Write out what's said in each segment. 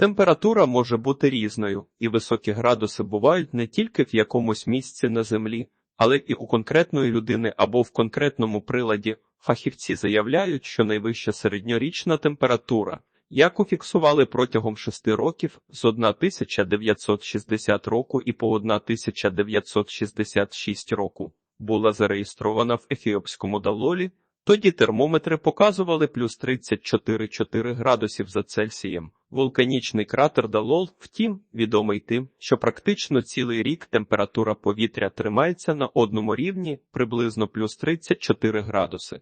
Температура може бути різною, і високі градуси бувають не тільки в якомусь місці на землі, але і у конкретної людини або в конкретному приладі. Фахівці заявляють, що найвища середньорічна температура, яку фіксували протягом шести років з 1960 року і по 1966 року, була зареєстрована в Ефіопському Далолі. Тоді термометри показували плюс 34,4 градусів за Цельсієм. Вулканічний кратер Далол, втім, відомий тим, що практично цілий рік температура повітря тримається на одному рівні приблизно плюс 34 градуси.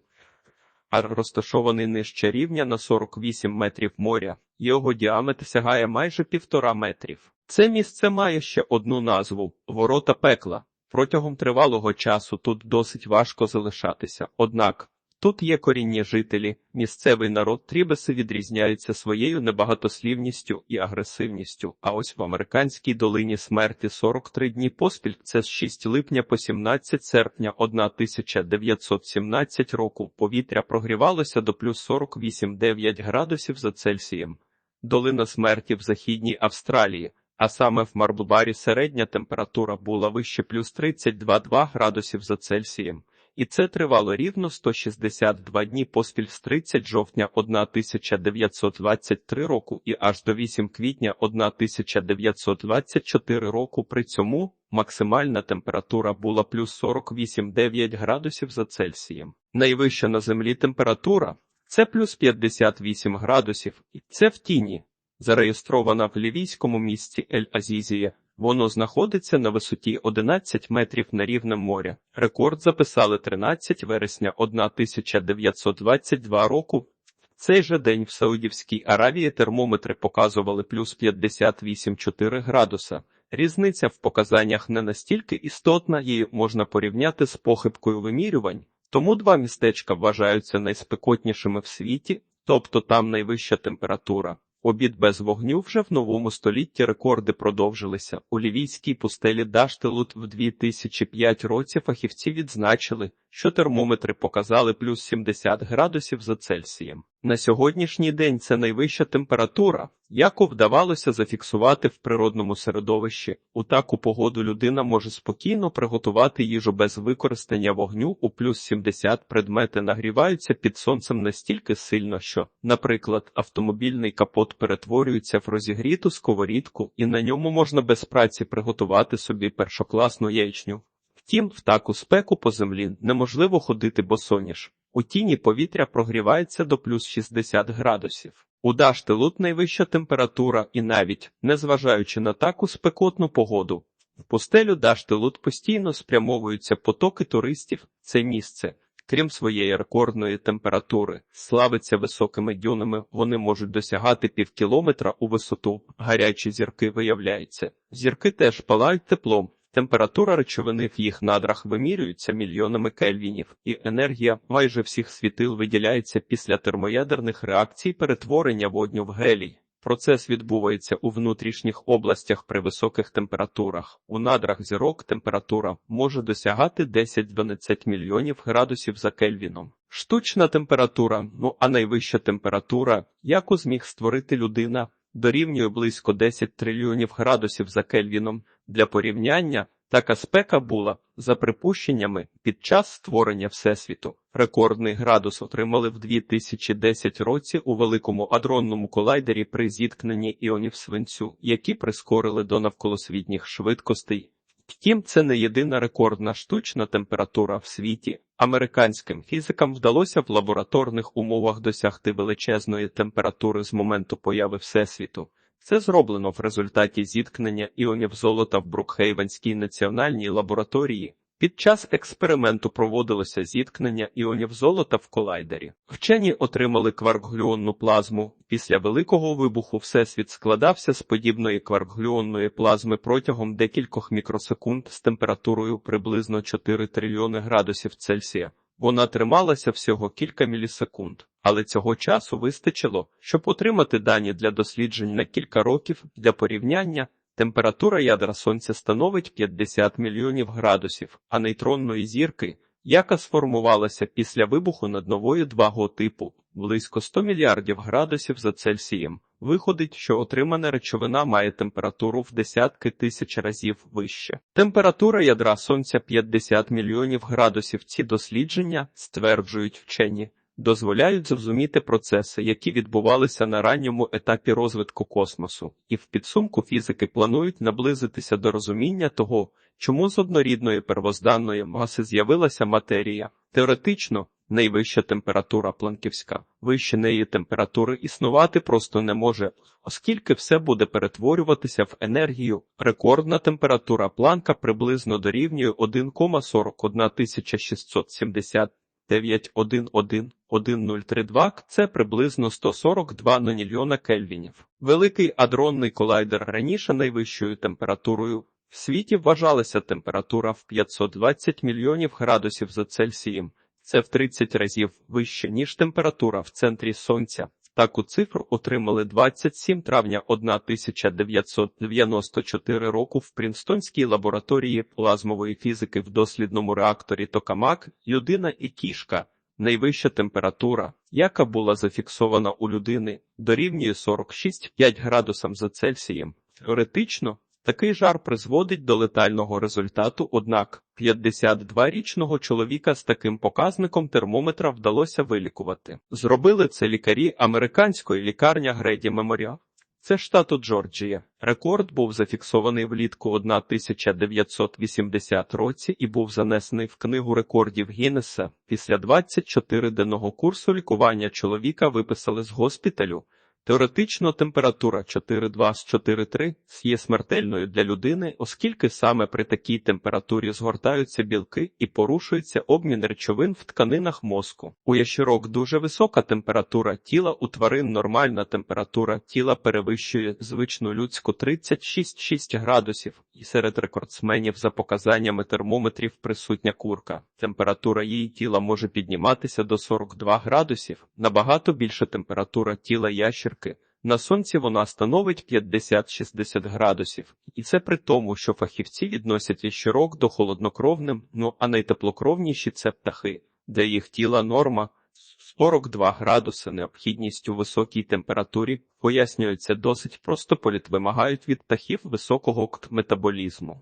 А розташований нижче рівня на 48 метрів моря, його діаметр сягає майже півтора метрів. Це місце має ще одну назву ворота пекла. Протягом тривалого часу тут досить важко залишатися, однак Тут є корінні жителі, місцевий народ Трібеси відрізняється своєю небагатослівністю і агресивністю. А ось в американській долині смерті 43 дні поспіль це з 6 липня по 17 серпня 1917 року повітря прогрівалося до плюс 48,9 градусів за Цельсієм. Долина смерті в Західній Австралії, а саме в Марблбарі середня температура була вище плюс 32,2 градусів за Цельсієм і це тривало рівно 162 дні поспіль з 30 жовтня 1923 року і аж до 8 квітня 1924 року. При цьому максимальна температура була плюс 48,9 градусів за Цельсієм. Найвища на землі температура це плюс 58 градусів, і це в тіні. Зареєстрована в лівійському місті Ель-Азізія, Воно знаходиться на висоті 11 метрів на рівнем моря. Рекорд записали 13 вересня 1922 року. В цей же день в Саудівській Аравії термометри показували плюс 58,4 градуса. Різниця в показаннях не настільки істотна, її можна порівняти з похибкою вимірювань, тому два містечка вважаються найспекотнішими в світі, тобто там найвища температура. Обід без вогню вже в новому столітті рекорди продовжилися. У лівійській пустелі Даштелут в 2005 році фахівці відзначили, що термометри показали плюс 70 градусів за Цельсієм. На сьогоднішній день це найвища температура, яку вдавалося зафіксувати в природному середовищі. У таку погоду людина може спокійно приготувати їжу без використання вогню у плюс 70 предмети нагріваються під сонцем настільки сильно, що, наприклад, автомобільний капот перетворюється в розігріту сковорідку, і на ньому можна без праці приготувати собі першокласну яєчню. Втім, в таку спеку по землі неможливо ходити босоніж. У тіні повітря прогрівається до плюс 60 градусів. У Даштилут найвища температура і навіть, незважаючи на таку спекотну погоду, в пустелю Даштилут постійно спрямовуються потоки туристів. Це місце, крім своєї рекордної температури, славиться високими дюнами, вони можуть досягати пів кілометра у висоту. Гарячі зірки виявляються. Зірки теж палають теплом. Температура речовини в їх надрах вимірюється мільйонами кельвінів, і енергія майже всіх світил виділяється після термоядерних реакцій перетворення водню в гелій. Процес відбувається у внутрішніх областях при високих температурах. У надрах зірок температура може досягати 10-12 мільйонів градусів за кельвіном. Штучна температура, ну а найвища температура, яку зміг створити людина, дорівнює близько 10 трильйонів градусів за кельвіном. Для порівняння така спека була, за припущеннями, під час створення Всесвіту. Рекордний градус отримали в 2010 році у великому адронному колайдері при зіткненні іонів свинцю, які прискорили до навколосвітніх швидкостей. Втім, це не єдина рекордна штучна температура в світі. Американським фізикам вдалося в лабораторних умовах досягти величезної температури з моменту появи Всесвіту. Це зроблено в результаті зіткнення іонів золота в Брукхейвенській національній лабораторії. Під час експерименту проводилося зіткнення іонів золота в колайдері. Вчені отримали кваркглюонну плазму. Після великого вибуху всесвіт складався з подібної кваркглюонної плазми протягом декількох мікросекунд з температурою приблизно 4 трильйони градусів Цельсія. Вона трималася всього кілька мілісекунд, але цього часу вистачило, щоб отримати дані для досліджень на кілька років для порівняння. Температура ядра сонця становить 50 мільйонів градусів, а нейтронної зірки, яка сформувалася після вибуху над новою 2 типу, близько 100 мільярдів градусів за Цельсієм. Виходить, що отримана речовина має температуру в десятки тисяч разів вище. Температура ядра сонця 50 мільйонів градусів. Ці дослідження, стверджують вчені, дозволяють зрозуміти процеси, які відбувалися на ранньому етапі розвитку космосу, і в підсумку фізики планують наблизитися до розуміння того, чому з однорідної первозданної маси з'явилася матерія. Теоретично, найвища температура планківська, вище неї температури існувати просто не може, оскільки все буде перетворюватися в енергію. Рекордна температура планка приблизно дорівнює 1,41 670 9111032 це приблизно 142 нанільйона кельвінів. Великий адронний колайдер раніше найвищою температурою в світі вважалася температура в 520 мільйонів градусів за Цельсієм. Це в 30 разів вище, ніж температура в центрі Сонця. Таку цифру отримали 27 травня 1994 року в Прінстонській лабораторії плазмової фізики в дослідному реакторі Токамак людина і кішка. Найвища температура, яка була зафіксована у людини, дорівнює 46,5 градусам за Цельсієм. Теоретично, такий жар призводить до летального результату, однак 52-річного чоловіка з таким показником термометра вдалося вилікувати. Зробили це лікарі американської лікарня Греді Меморіал. Це штату Джорджія. Рекорд був зафіксований влітку 1980 році і був занесений в книгу рекордів Гіннеса. Після 24-денного курсу лікування чоловіка виписали з госпіталю. Теоретично температура 4,2 з 4,3 є смертельною для людини, оскільки саме при такій температурі згортаються білки і порушується обмін речовин в тканинах мозку. У ящерок дуже висока температура тіла, у тварин нормальна температура тіла перевищує звичну людську 36,6 градусів, і серед рекордсменів за показаннями термометрів присутня курка. Температура її тіла може підніматися до 42 градусів, набагато більша температура тіла ящерки. На сонці вона становить 50-60 градусів, і це при тому, що фахівці відносять ящерок до холоднокровним, ну а найтеплокровніші це птахи, де їх тіла норма 42 градуси. Необхідність у високій температурі пояснюється досить просто політ вимагають від птахів високого метаболізму.